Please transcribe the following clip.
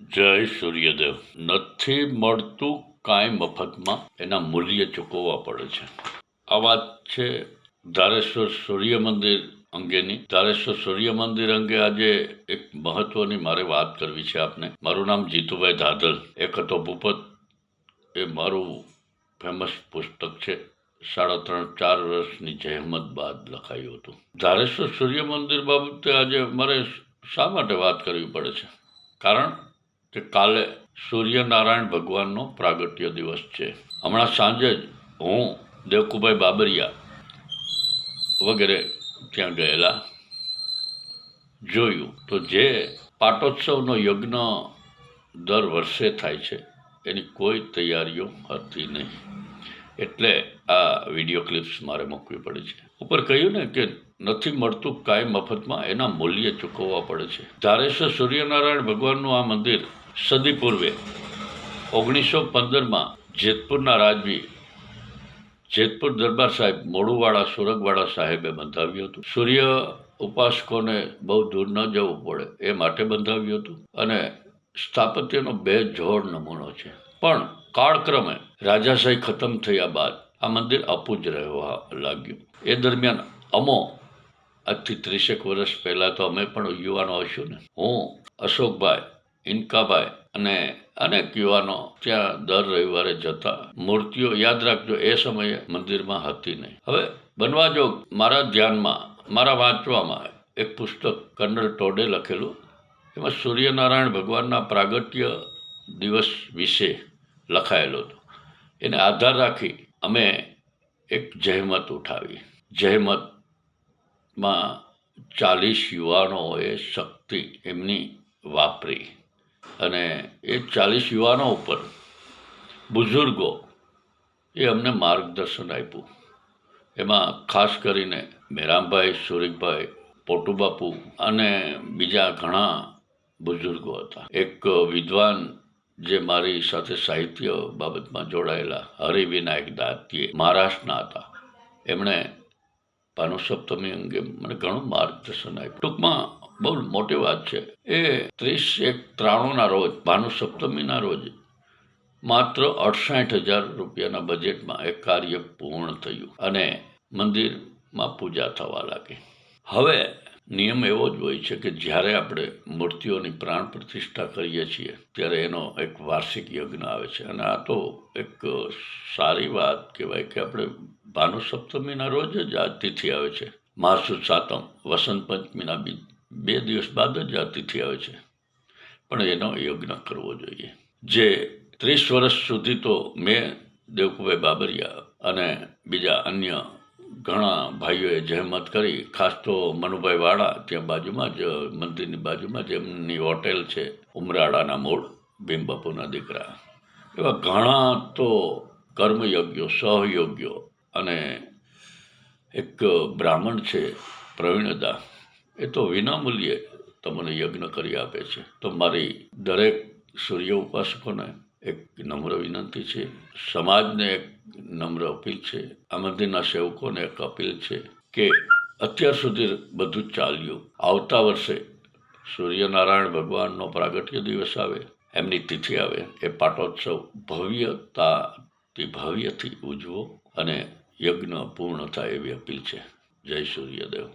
જય સૂર્યદેવ. નથી મળતું કાંઈ મફતમાં. એના મૂલ્ય ચૂકવવા પડે છે. આ વાત છે ધારેશ્વર સૂર્ય મંદિર અંગેની. ધારેશ્વર સૂર્ય મંદિર અંગે આજે એક મહત્વની મારે વાત કરવી છે આપને. મારું નામ જીતુભાઈ ધાદલ એક હતો ભૂપત. એ મારું ફેમસ પુસ્તક છે. સાડા ત્રણ, ચાર વર્ષની જહેમત બાદ લખાયું હતું. ધારેશ્વર સૂર્ય મંદિર બાબતે આજે મારે શા માટે વાત કરવી પડે છે? કારણ કે કાલે સૂર્યનારાયણ ભગવાનનો પ્રાગટ્ય દિવસ છે. હમણાં સાંજે જ હું, દેવકુભાઈ બાબરિયા વગેરે ત્યાં ગયેલા જોયું તો જે પાટોત્સવનો યજ્ઞ દર વર્ષે થાય છે એની કોઈ તૈયારીઓ હતી નહીં. એટલે આ વીડિયો ક્લિપ્સ મારે મૂકવી પડે છે. ઉપર કહ્યું ને કે નથી મળતું કાંઈ મફતમાં એના મૂલ્ય ચૂકવવા પડે છે. ધારેશ્વર સૂર્યનારાયણ ભગવાનનું આ મંદિર સદી પૂર્વે ઓગણીસો પંદરમાં જેતપુરના રાજવી જેતપુર દરબાર સાહેબ મોડુવાળા સુરગવાળા સાહેબે બંધાવ્યું હતું. સૂર્ય ઉપાસકોને બહુ દૂર ન જવું પડે એ માટે બંધાવ્યું હતું અને સ્થાપત્યનો બે જોડ નમૂનો છે. પણ કાળક્રમે રાજાશાહી ખતમ થયા બાદ આ મંદિર અપૂજ રહેવા લાગ્યું. એ દરમિયાન અમો આજથી ત્રીસેક વર્ષ પહેલાં તો અમે પણ યુવાનો હશું ને. હું, અશોકભાઈ ઇન્કાભાઈ અને અનેક યુવાનો ત્યાં દર રવિવારે જતા મૂર્તિઓ યાદ રાખજો, એ સમયે મંદિરમાં હતી નહીં. હવે બનવા જો મારા ધ્યાનમાં, મારા વાંચવામાં એક પુસ્તક કર્નલ ટોડે લખેલું, એમાં સૂર્યનારાયણ ભગવાનના પ્રાગટ્ય દિવસ વિશે લખાયેલો હતો. એને આધાર રાખી અમે એક જહેમત ઉઠાવી. જહેમતમાં ચાલીસ યુવાનોએ શક્તિ એમની વાપરી. અને એ ચાલીસ યુવાનો ઉપર બુઝુર્ગો એ અમને માર્ગદર્શન આપ્યું. એમાં ખાસ કરીને મેરામભાઈ સુરીકભાઈ પોટુબાપુ અને બીજા ઘણા બુઝુર્ગો હતા. એક વિદ્વાન જે મારી સાથે સાહિત્ય બાબતમાં જોડાયેલા, હરિવિનાયક દાતીએ મહારાષ્ટ્રના હતા. એમણે ભાનુસપ્તમી અંગે મને ઘણું માર્ગદર્શન આપ્યું. ટૂંકમાં બહુ મોટી વાત છે. એ ત્રીસ એક ત્રાણુંના રોજ ભાનુસપ્તમીના રોજ માત્ર અડસાઠ હજાર રૂપિયાના બજેટમાં એ કાર્ય પૂર્ણ થયું અને મંદિરમાં પૂજા થવા લાગી. હવે નિયમ એવો જ હોય છે કે જ્યારે આપણે મૂર્તિઓની પ્રાણ પ્રતિષ્ઠા કરીએ છીએ, ત્યારે એનો એક વાર્ષિક યજ્ઞ આવે છે. અને આ તો એક સારી વાત કહેવાય કે આપણે ભાનુ સપ્તમીના રોજ જ આ તિથિ આવે છે. માસુ સાતમ, વસંત પંચમીના બી બે દિવસ બાદ જ આ તિથિ આવે છે. પણ એનો યજ્ઞ કરવો જોઈએ. જે ત્રીસ વર્ષ સુધી તો મેં દેવકુભાઈ બાબરિયા અને બીજા અન્ય ઘણા ભાઈઓએ જહેમત કરી, ખાસ તો મનુભાઈ વાળા ત્યાં બાજુમાં જ મંદિરની બાજુમાં જ એમની હોટેલ છે, ઉમરાળાના મૂળ ભીમબાપુના દીકરા. એવા ઘણા તો કર્મયોગ્યો સહયોગ્યો અને એક બ્રાહ્મણ છે, પ્રવીણદા. એ તો વિનામૂલ્યે તમને યજ્ઞ કરી આપે છે. તો મારી દરેક સૂર્ય ઉપાસકોને એક નમ્ર વિનંતી છે. સમાજને એક નમ્ર અપીલ છે. આ મંદિરના સેવકોને એક અપીલ છે કે અત્યાર સુધી બધું ચાલ્યું. આવતા વર્ષે સૂર્યનારાયણ ભગવાનનો પ્રાગટ્ય દિવસ આવે, એમની તિથિ આવે, એ પાટોત્સવ ભવ્યતાથી ભવ્યથી ઉજવો અને યજ્ઞ પૂર્ણ થાય એવી અપીલ છે. જય સૂર્યદેવ.